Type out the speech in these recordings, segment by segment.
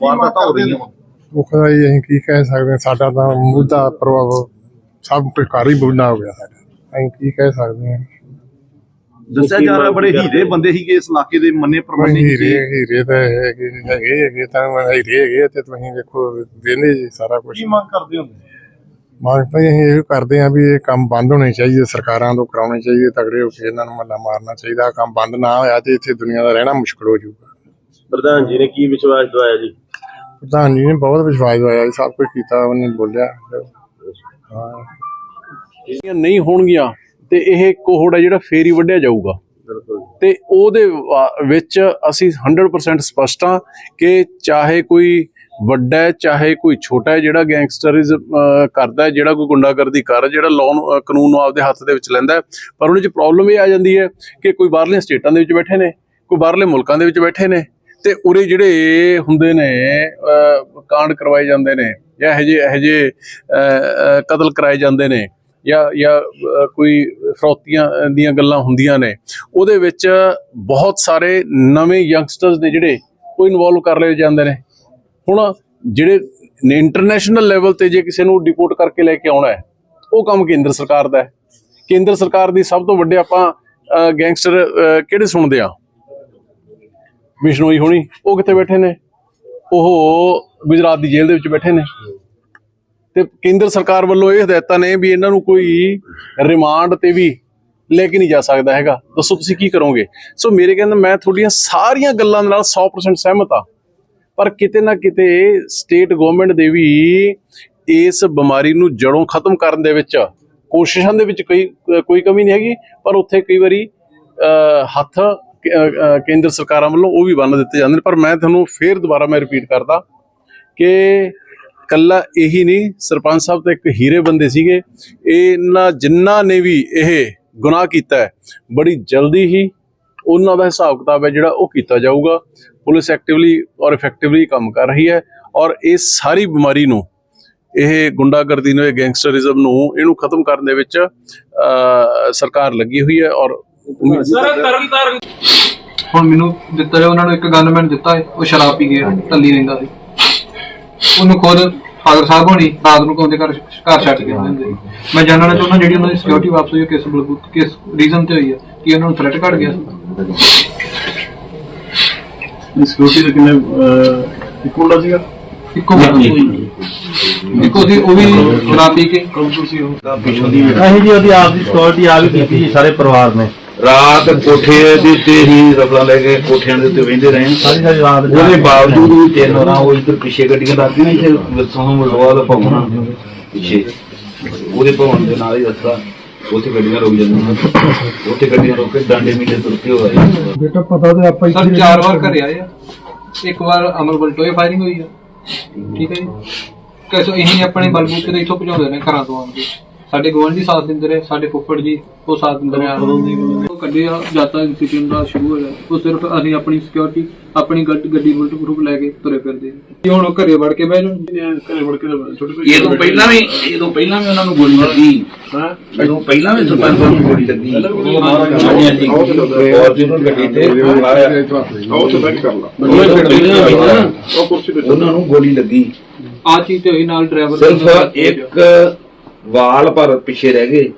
ਵਾਰਦਾਤਾਂ ਹੋ ਰਹੀਆਂ ਉਹਦਾ ਹੀ ਅਸੀਂ ਕੀ ਕਹਿ ਸਕਦੇ ਹਾਂ, ਸਾਡਾ ਤਾਂ ਮੁੱਦਾ ਪ੍ਰਭਾਵ ਸਭ ਕੁਝ ਘਰ ਹੀ ਹੋ ਗਿਆ ਸਾਡਾ। ਅਸੀਂ ਕੀ ਕਹਿ ਸਕਦੇ ਹਾਂ। ਦੱਸਿਆ ਜਾ ਰਿਹਾ ਬੜੇ ਹੀਰੇ ਬੰਦੇ ਸੀਗੇ ਇਸ ਇਲਾਕੇ ਦੇ ਮੰਨੇ ਪ੍ਰਮੰਨੇ ਹੀਰੇ ਹੀਰੇ ਤਾਂ ਹੈਗੇ ਹੈਗੇ ਹੈਗੇ ਤਾਂ ਹੀਰੇ ਹੈਗੇ ਆ ਤੇ ਤੁਸੀਂ ਦੇਖੋ ਵੇਲੇ ਜੀ ਸਾਰਾ ਕੁਝ ਕੀ ਮੰਗ ਕਰਦੇ ਹੁੰਦੇ? ਮੰਗ ਤਾਂ ਅਸੀਂ ਇਹ ਕਰਦੇ ਹਾਂ ਵੀ ਇਹ ਕੰਮ ਬੰਦ ਹੋਣੇ ਚਾਹੀਦੇ ਸਰਕਾਰਾਂ ਤੋਂ ਕਰਾਉਣੇ ਚਾਹੀਦੇ ਤਗੜੇ ਹੋ ਕੇ ਇਹਨਾਂ ਨੂੰ ਮੱਲਾ ਮਾਰਨਾ ਚਾਹੀਦਾ ਆਹ ਕੰਮ ਬੰਦ ਨਾ ਹੋਇਆ ਤੇ ਇੱਥੇ ਦੁਨੀਆ ਦਾ ਰਹਿਣਾ ਮੁਸ਼ਕਲ ਹੋ ਜਾਊਗਾ। ਪ੍ਰਧਾਨ ਜੀ ਨੇ ਕੀ ਵਿਸ਼ਵਾਸ ਦਵਾਇਆ ਜੀ? ਪ੍ਰਧਾਨ ਜੀ ਨੇ ਬਹੁਤ ਵਿਸ਼ਵਾਸ ਦਵਾਇਆ ਜੀ, ਸਭ ਕੁਝ ਕੀਤਾ ਉਹਨੇ ਬੋਲਿਆ। ਹਾਂ। ਜਿਹੜੀਆਂ ਨਹੀਂ ਹੋਣਗੀਆਂ ਤੇ ਇਹ ਕੋਹੜ ਹੈ ਜਿਹੜਾ ਫੇਰ ਹੀ ਵੱਢਿਆ ਜਾਊਗਾ। ਤੇ ਉਹਦੇ ਵਿੱਚ ਅਸੀਂ 100% ਸਪਸ਼ਟ ਹਾਂ ਕਿ ਚਾਹੇ ਕੋਈ ਵੱਡਾ ਹੈ ਚਾਹੇ ਕੋਈ ਛੋਟਾ ਹੈ ਜਿਹੜਾ ਗੈਂਗਸਟਰਿਜ਼ਮ ਕਰਦਾ ਹੈ ਜਿਹੜਾ ਕੋਈ ਗੁੰਡਾਗਰਦੀ ਕਰ ਜਿਹੜਾ ਲਾਅ ਕਾਨੂੰਨ ਨੂੰ ਆਪਦੇ ਹੱਥ ਦੇ ਵਿੱਚ ਲੈਂਦਾ ਹੈ ਪਰ ਉਹਦੇ ਚ ਪ੍ਰੋਬਲਮ ਇਹ ਆ ਜਾਂਦੀ ਹੈ ਕਿ ਕੋਈ ਬਾਹਰਲੀਆਂ ਸਟੇਟਾਂ ਦੇ ਵਿੱਚ ਬੈਠੇ ਨੇ ਕੋਈ ਬਾਹਰਲੇ ਮੁਲਕਾਂ ਦੇ ਵਿੱਚ ਬੈਠੇ ਨੇ ਤੇ ਉਰੇ ਜਿਹੜੇ ਹੁੰਦੇ ਨੇ ਕਾਂਡ ਕਰਵਾਏ ਜਾਂਦੇ ਨੇ ਜਾਂ ਇਹੋ ਜਿਹੇ ਇਹੋ ਜਿਹੇ ਕਤਲ ਕਰਾਏ ਜਾਂਦੇ ਨੇ ਜਾਂ ਜਾਂ ਕੋਈ ਫਰੋਤੀਆਂ ਦੀਆਂ ਗੱਲਾਂ ਹੁੰਦੀਆਂ ਨੇ, ਉਹਦੇ ਵਿੱਚ ਬਹੁਤ ਸਾਰੇ ਨਵੇਂ ਯੰਗਸਟਰਸ ਨੇ ਜਿਹੜੇ, ਉਹ ਇਨਵੋਲਵ ਕਰ ਲਏ ਜਾਂਦੇ ਨੇ। ਹੁਣ ਜਿਹੜੇ ਇੰਟਰਨੈਸ਼ਨਲ ਲੈਵਲ ਤੇ ਜੇ ਕਿਸੇ ਨੂੰ ਡਿਪੋਰਟ ਕਰਕੇ ਲੈ ਕੇ ਆਉਣਾ ਹੈ, ਉਹ ਕੰਮ ਕੇਂਦਰ ਸਰਕਾਰ ਦਾ ਹੈ। ਕੇਂਦਰ ਸਰਕਾਰ ਦੀ ਸਭ ਤੋਂ ਵੱਡੇ ਆਪਾਂ ਗੈਂਗਸਟਰ ਕਿਹੜੇ ਸੁਣਦੇ ਆ? ਬਿਸ਼ਨੋਈ ਹੋਣੀ, ਉਹ ਕਿੱਥੇ ਬੈਠੇ ਨੇ? ਉਹ ਗੁਜਰਾਤ ਦੀ ਜੇਲ੍ਹ ਦੇ ਵਿੱਚ ਬੈਠੇ ਨੇ। ਤੇ ਕੇਂਦਰ ਸਰਕਾਰ ਵੱਲੋਂ ਇਹ ਹਦਾਇਤਾਂ ਨੇ ਵੀ ਇਹਨਾਂ ਨੂੰ ਕੋਈ ਰਿਮਾਂਡ ਤੇ ਵੀ ਲੈ ਕੇ ਨਹੀਂ ਜਾ ਸਕਦਾ ਹੈਗਾ। ਦੱਸੋ ਤੁਸੀਂ ਕੀ ਕਰੋਗੇ? ਸੋ ਮੇਰੇ ਕਹਿੰਦਾ ਮੈਂ ਤੁਹਾਡੀਆਂ ਸਾਰੀਆਂ ਗੱਲਾਂ ਨਾਲ 100% ਸਹਿਮਤ ਆ ਪਰ ਕਿਤੇ ਨਾ ਕਿਤੇ ਸਟੇਟ ਗਵਰਨਮੈਂਟ ਦੇ ਵੀ ਇਸ ਬਿਮਾਰੀ ਨੂੰ ਜੜੋਂ ਖਤਮ ਕਰਨ ਦੇ ਵਿੱਚ ਕੋਸ਼ਿਸ਼ਾਂ ਦੇ ਵਿੱਚ ਕੋਈ ਕੋਈ ਕਮੀ ਨਹੀਂ ਹੈਗੀ, ਪਰ ਉੱਥੇ ਕਈ ਵਾਰੀ ਹੱਥ ਕੇਂਦਰ ਸਰਕਾਰਾਂ ਵੱਲੋਂ ਉਹ ਵੀ ਬੰਨ ਦਿੱਤੇ ਜਾਂਦੇ ਨੇ। ਪਰ ਮੈਂ ਤੁਹਾਨੂੰ ਫੇਰ ਦੁਬਾਰਾ ਮੈਂ ਰਿਪੀਟ ਕਰਦਾ ਕਿ ਕੱਲਾ ਇਹੀ ਨਹੀਂ, ਸਰਪੰਚ ਸਾਹਿਬ ਤਾਂ ਇੱਕ ਹੀਰੇ ਬੰਦੇ ਸੀਗੇ। ਇਹਨਾਂ ਜਿਨ੍ਹਾਂ ਨੇ ਵੀ ਇਹ ਗੁਨਾਹ ਕੀਤਾ ਹੈ, ਬੜੀ ਜਲਦੀ ਹੀ ਉਹਨਾਂ ਦਾ ਹਿਸਾਬ ਕਿਤਾਬ ਹੈ ਜਿਹੜਾ ਉਹ ਕੀਤਾ ਜਾਊਗਾ। ਪੁਲਿਸ ਐਕਟਿਵਲੀ ਔਰ ਇਫੈਕਟਿਵਲੀ ਕੰਮ ਕਰ ਰਹੀ ਹੈ ਔਰ ਇਹ ਸਾਰੀ ਬਿਮਾਰੀ ਨੂੰ, ਇਹ ਗੁੰਡਾਗਰਦੀ ਨੂੰ, ਇਹ ਗੈਂਗਸਟਰਿਜ਼ਮ ਨੂੰ ਇਹਨੂੰ ਖਤਮ ਕਰਨ ਦੇ ਵਿੱਚ ਸਰਕਾਰ ਲੱਗੀ ਹੋਈ ਹੈ ਔਰ ਉਮੀਦ ਹੁਣ ਮੈਨੂੰ ਦਿੱਤਾ ਜਾ ਉਹਨਾਂ ਨੂੰ ਇੱਕ ਗਨਮੈਨ ਦਿੱਤਾ ਹੈ ਉਹ ਸ਼ਰਾਬ ਪੀ ਗਿਆ ਟੱਲੀ ਰਹਿੰਦਾ ਸੀ। ਉਹਨੂੰ ਖੁਦ ਫਾਦਰ ਸਾਹਿਬ ਹੋਣੀ ਰਾਤ ਨੂੰ ਕਹਿੰਦੇ ਘਰ ਘਰ ਛੱਡ ਕੇ ਜਾਂਦੇ ਸੀ। ਮੈਂ ਜਾਣਨਾ ਚਾਹੁੰਦਾ ਜਿਹੜੀ ਉਹਨਾਂ ਦੀ ਸਿਕਿਉਰਿਟੀ ਵਾਪਸ ਹੋਈ ਹੈ, ਕਿਸ ਬਲਬੂਤ ਕਿਸ ਰੀਜ਼ਨ ਤੇ ਹੋਈ ਹੈ ਕਿ ਉਹਨਾਂ ਨੂੰ ਥ੍ਰੈਟ ਘੜ ਗਿਆ? ਸੀ ਸਿਕਿਉਰਿਟੀ ਦੇ ਕਿੰਨੇ ਇੱਕ ਮੁੰਡਾ ਸੀਗਾ? ਇੱਕੋ ਇੱਕੋ ਸੀ ਉਹ ਵੀ ਸ਼ਰਾਬ ਪੀ ਕੇ। ਅਸੀਂ ਜੀ ਉਹਦੀ ਆਪ ਦੀ ਸਿਕਿਉਰਿਟੀ ਆ ਵੀ ਕੀਤੀ ਜੀ ਸਾਰੇ ਪਰਿਵਾਰ ਨੇ। ਰਾਤ ਕੋਠੇ ਦੇ ਉੱਤੇ ਹੀ ਰਫਲਾਂ ਲੈ ਕੇ ਕੋਠਿਆਂ ਦੇ ਉੱਤੇ ਵਹਿੰਦੇ ਰਹੇ। ਸਾਰੀ ਸਾਰੀ ਰਾਤ ਉਹਦੇ ਬਾਵਜੂਦ ਵੀ ਤਿੰਨ ਵਾਰਾਂ ਉਹ ਇੱਧਰ ਪਿੱਛੇ ਗੱਡੀਆਂ ਲੱਗਦੀਆਂ ਨੇ ਇੱਥੇ ਵਿਰਸੋਂ ਮਲਵਾ ਦਾ ਭਵਨ ਪਿੱਛੇ। ਉਹਦੇ ਭਵਨ ਦੇ ਨਾਲ ਹੀ ਰਸਤਾ। ਉੱਥੇ ਗੱਡੀਆਂ ਰੁਕ ਜਾਂਦੀਆਂ ਉੱਥੇ ਗੱਡੀਆਂ ਰੁਕ ਕੇ ਡਾਂਡੇ ਮੀਲੇ ਤੁਰ ਕੇ ਹੋ ਆਏ। ਬੇਟਾ ਪਤਾ ਤੇ ਆਪਾਂ ਸਰ ਚਾਰ ਵਾਰ ਘਰੇ ਆਏ ਆ। ਇੱਕ ਵਾਰ ਅਮਰ ਬਲਟੋਏ ਫਾਇਰਿੰਗ ਹੋਈ ਆ। ਠੀਕ ਹੈ ਜੀ। ਕਿਸੋ ਇਹੀ ਆਪਣੇ ਬਲਬੂਤੇ ਦੇ ਇੱਥੋਂ ਭਜਾਉਂਦੇ ਨੇ ਘਰਾਂ ਤੋਂ ਆਉਂਦੇ। ਸਾਡੇ ਗਵਾਂਢੀ ਸਾਥ ਦਿੰਦੇ ਰਹੇ ਸਾਡੇ ਫੁੱਫੜ ਜੀ ਉਹ ਸਾਥ ਦਿੰਦੇ ਰਹੇ ਉਹ ਕੱਢਿਆ ਜਾਤਾ ਇੰਸਟੀਟਿਊਟ ਦਾ ਸ਼ੁਰੂ ਹੋਇਆ। ਉਹ ਸਿਰਫ ਅਸੀਂ ਆਪਣੀ ਸਿਕਿਉਰਿਟੀ ਆਪਣੀ ਗੱਡ- ਗੱਡੀ ਬੁਲਟ ਗਰੁੱਪ ਲੈ ਕੇ ਤੁਰੇ ਫਿਰਦੇ ਹਾਂ। ਜੀ ਹੁਣ ਉਹ ਘਰੇ ਵੜ ਕੇ ਬਹਿ ਜਾਣ ਘਰੇ ਵੜ ਕੇ ਛੋਟੇ ਇਹ ਤੋਂ ਪਹਿਲਾਂ ਵੀ ਇਹ ਤੋਂ ਪਹਿਲਾਂ ਵੀ ਉਹਨਾਂ ਨੂੰ ਗੋਲੀ ਲੱਗੀ। ਇਹ ਤੋਂ ਪਹਿਲਾਂ ਵੀ ਸਰਪੰਚ ਨੂੰ ਗੋਲੀ ਲੱਗੀ। ਹਾਂਜੀ ਹਾਂਜੀ। ਫੋਰਚੂਨਰ ਗੱਡੀ ਤੇ ਆਓ ਤੇ ਬੈਠ ਕਰ ਲਾ। ਉਹ ਕੁਰਸੀ ਤੇ ਉਹਨਾਂ ਨੂੰ ਗੋਲੀ ਲੱਗੀ। ਆ ਚੀਜ਼ ਤੇ ਹੋਈ ਨਾਲ ਡਰਾਈਵਰ ਸਿਰਫ ਇੱਕ ਵਾਲ ਪਰ ਪਿੱਛੇ ਰਹਿ ਗਏ।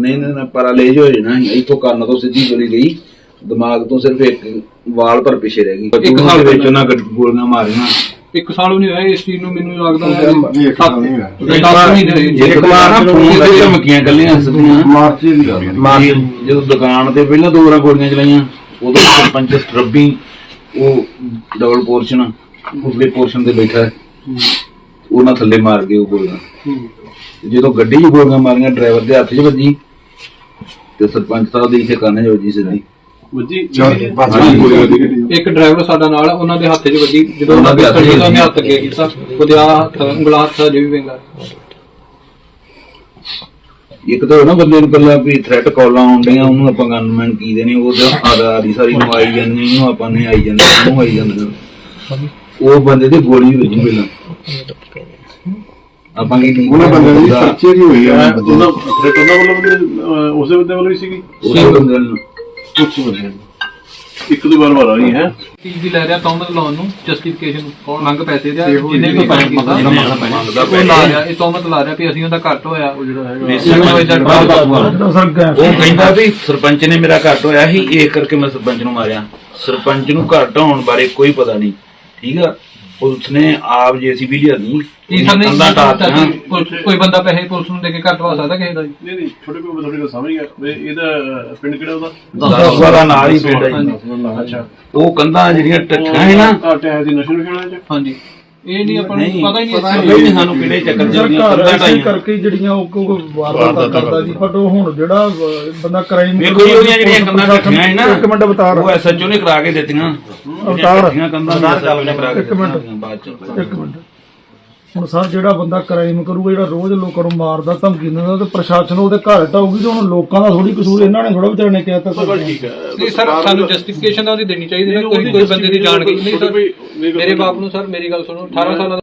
ਨਹੀਂ ਨਹੀਂ ਨਾ ਪੈਰਾਲਾਈਜ਼ ਹੋ ਜਾਣਾ। ਇੱਥੋਂ ਕੰਨ ਤੋਂ ਸਿੱਧੀ ਗੋਲੀ ਗਈ। ਦਿਮਾਗ ਤੋਂ ਸਿਰਫ ਇੱਕ ਵਾਲ ਪਰ ਪਿੱਛੇ ਰਹਿ ਗਈ। ਇੱਕ ਸਾਲ ਵਿੱਚ ਉਹਨਾਂ ਗੱਡੀ ਗੋਲੀਆਂ ਮਾਰੀਆਂ। ਇੱਕ ਸਾਲ ਵੀ ਨਹੀਂ ਹੋਇਆ ਇਸ ਚੀਜ਼ ਨੂੰ ਮੈਨੂੰ ਲੱਗਦਾ ਹੈ ਨਹੀਂ, ਇੱਕ ਸਾਲ ਨਹੀਂ ਹੋਇਆ। ਸੱਤ- ਦਸ ਮਹੀਨੇ ਹੋਏ। ਇੱਕ ਵਾਰ ਨਾ ਫੋਨ ਤੇ ਧਮਕੀਆਂ ਕੱਲੀਆਂ ਸਿੱਧੀਆਂ ਮਾਰਚ ਦੀ ਗੱਲ ਜੀ, ਜਦੋਂ ਦੁਕਾਨ ਤੇ ਪਹਿਲਾਂ ਦੋ ਵਾਰਾਂ ਗੋਲੀਆਂ ਚਲਾਈਆਂ ਉਦੋਂ ਸਰਪੰਚ ਸਟਰੱਬੀ ਉਹ ਡਬਲ ਪੋਰਸ਼ਨ ਉਸਲੇ ਪੋਰਸ਼ਨ ਤੇ ਬੈਠਾ। ਉਹਨਾਂ ਥੱਲੇ ਮਾਰ ਗਏ ਉਹ ਗੋਲੀਆਂ। ਜਦੋਂ ਗੱਡੀ 'ਚ ਗੋਲੀਆਂ ਮਾਰੀਆਂ ਡਰਾਈਵਰ ਦੇ ਹੱਥ 'ਚ ਵੱਜੀ ਤੇ ਸਰਪੰਚ ਸਾਹਿਬ ਦੇ ਕੰਨ 'ਚ ਵੱਜੀ ਸਿੱਧੀ। ਵੱਜੀ। ਇੱਕ ਡਰਾਈਵਰ ਸਾਡਾ ਨਾਲ ਉਹਨਾਂ ਦੇ ਹੱਥ 'ਚ ਵੱਜੀ। ਜਦੋਂ ਉਹਨਾਂ ਦੇ ਦਾ ਉਹਨੇ ਹੱਥ ਅੱਗੇ ਕੀਤਾ ਉਹਦੇ ਆ ਹੱਥ ਉਂਗਲਾ ਹੱਥ ਅਜੇ ਵੀ ਵਿੰਗਾ ਇੱਕ ਤਾਂ ਉਹ ਨਾ ਬੰਦੇ ਨੂੰ ਕੱਲਾ ਵੀ ਥ੍ਰੈਟ ਕਾਲਾਂ ਆਉਂਦੀਆਂ ਉਹਨੂੰ ਆਪਾਂ ਗਨਮੈਨ ਕੀ ਦੇਣੇ ਉਹ ਤਾਂ ਆਦਾ ਆਦੀ ਸਾਰੀ ਨੂੰ ਆਈ ਜਾਂਦੀ ਆਪਾਂ ਨੇ ਆਈ ਜਾਂਦੇ ਉਹਨੂੰ ਆਈ ਜਾਂਦੇ। ਉਹ ਬੰਦੇ ਤੇ ਗੋਲੀ ਵੱਜੀ ਪਹਿਲਾਂ। ਆਪਾਂ ਕੀ ਉਹਨਾਂ ਬੰਦੇ ਦੀ ਪਰਚੇ ਦੀ ਹੋਈ ਆ ਉਹਨਾਂ ਥ੍ਰੈਟ ਉਹਨਾਂ ਵੱਲੋਂ ਵੀ, ਅਹ, ਉਸੇ ਬੰਦੇ ਵੱਲੋਂ ਹੀ ਸੀਗੀ? ਉਹ ਬੰਦੇ ਨੂੰ ਕੁਝ ਬੰਦੇ ਇੱਕ ਦੋ ਵਾਰ ਵਾਰ ਆਈ ਹੈ। ਚੀਜ਼ ਦੀ ਲੈ ਰਿਹਾ ਤੌਮਤ ਲਾਉਣ ਨੂੰ ਜਸਟੀਫਿਕੇਸ਼ਨ ਮੰਗ ਪੈਸੇ ਦਾ ਜਿੰਨੇ ਵੀ ਪੈਸੇ ਕੀਤਾ ਮੰਗਦਾ ਉਹ ਲਾ ਰਿਹਾ ਇਹ ਤੌਮਤ ਲਾ ਰਿਹਾ ਵੀ ਅਸੀਂ ਉਹਦਾ ਘੱਟ ਹੋਇਆ। ਉਹ ਜਿਹੜਾ ਉਹ ਕਹਿੰਦਾ ਵੀ ਸਰਪੰਚ ਨੇ ਮੇਰਾ ਘੱਟ ਹੋਇਆ ਸੀ ਇਹ ਕਰਕੇ ਮੈਂ ਸਰਪੰਚ ਨੂੰ ਮਾਰਿਆ। ਸਰਪੰਚ ਨੂੰ ਘੱਟ ਹੋਣ ਬਾਰੇ ਕੋਈ ਪਤਾ ਨਹੀਂ। ਠੀਕ ਆ? ਪੁਲਿਸ ਨੇ ਆਪ ਜੀਸੀਬੀ ਲਿਆਦੀ ਕੀ ਸਰ ਨਹੀਂ ਕੋਈ ਬੰਦਾ ਪੈਸੇ ਪੁਲਿਸ ਨੂੰ ਦੇ ਕੇ ਵਾ ਸਕਦਾ ਕਿਸੇ ਦਾ ਜੀ? ਨਹੀਂ ਨਹੀਂ ਛੋਟੇ ਕੋਲ ਤੁਹਾਡੀ ਗੱਲ ਸਮਝ ਗਿਆ। ਵੀ ਇਹਦਾ ਪਿੰਡ ਕਿਹੜਾ ਉਹਦਾ? ਦਸਵਾ ਦਾ ਨਾਲ ਹੀ ਪਿੰਡ ਹੈ ਜੀ। ਅੱਛਾ। ਉਹ ਕੰਧਾਂ ਜਿਹੜੀਆਂ ਟੱਠੀਆਂ ਹੈ ਨਾ। ਘਾਟੇ ਹੈ ਦੀ ਨਸ਼ਲ ਵਿਖਾਣਾ ਚ? ਹਾਂਜੀ। ਇਹ ਨਹੀਂ ਆਪਾਂ ਨੂੰ ਪਤਾ ਹੀ ਨਹੀਂ ਪਤਾ ਇਸ- ਨਹੀਂ ਸਾਨੂੰ ਕਿਹੜੇ ਚੱਕਰ ਚ ਜਿਹੜੀਆਂ ਘਰ ਕੰਧਾਂ ਐਸੇ ਕਰਕੇ ਜਿਹੜੀਆਂ ਉਹ ਕੋ ਵਾਰਦਾਤ ਕਰਦਾ ਜੀ ਬਟ ਉਹ ਹੁਣ ਜਿਹੜਾ ਅਹ, ਬੰਦਾ ਕ੍ਰਾਈਮ ਵੇਖੋ ਜੀ ਉਹਦੀਆਂ ਜਿਹੜੀਆਂ ਕੰਧਾਂ ਢੱਠੀਆਂ ਹੈ ਨਾ ਇੱਕ ਮਿੰਟ ਬਤਾ ਉਹ ਐਸਐਚਓ ਨੇ ਕਰਾ ਕੇ ਦਿੱਤੀਆਂ। ਅਵਤਾਰ। ਕੇ ਇੱਕ ਮਿੰਟ। ਇੱਕ ਮਿੰਟ ਹੁਣ ਸਰ ਜਿਹੜਾ ਬੰਦਾ ਕ੍ਰਾਈਮ ਕਰੂਗਾ ਜਿਹੜਾ ਰੋਜ਼ ਲੋਕਾਂ ਨੂੰ ਮਾਰਦਾ ਧਮਕੀ ਦਿੰਦਾ ਤੇ ਪ੍ਰਸ਼ਾਸਨ ਉਹਦੇ ਘਰ ਢਾਊਗੀ ਤੇ ਹੁਣ ਲੋਕਾਂ ਦਾ ਥੋੜੀ ਕਸੂਰ ਇਹਨਾਂ ਨੇ ਥੋੜਾ ਵਿਚਾਰੇ ਨੇ ਕਿਹਾ ਤਾਂ ਠੀਕ ਹੈ ਨਹੀਂ ਸਰ ਸਾਨੂੰ ਜਸਟੀਫਿਕੇਸ਼ਨ ਤਾਂ ਉਹਦੀ ਦੇਣੀ ਚਾਹੀਦੀ ਨਾ ਕੋਈ ਕੋਈ ਬੰਦੇ ਦੀ ਜਾਣ ਗਈ ਨਹੀਂ ਸਰ ਮੇਰੇ ਬਾਪ ਨੂੰ ਸਰ ਮੇਰੀ ਗੱਲ ਸੁਣੋ 18 ਸਾਲਾਂ ਦਾ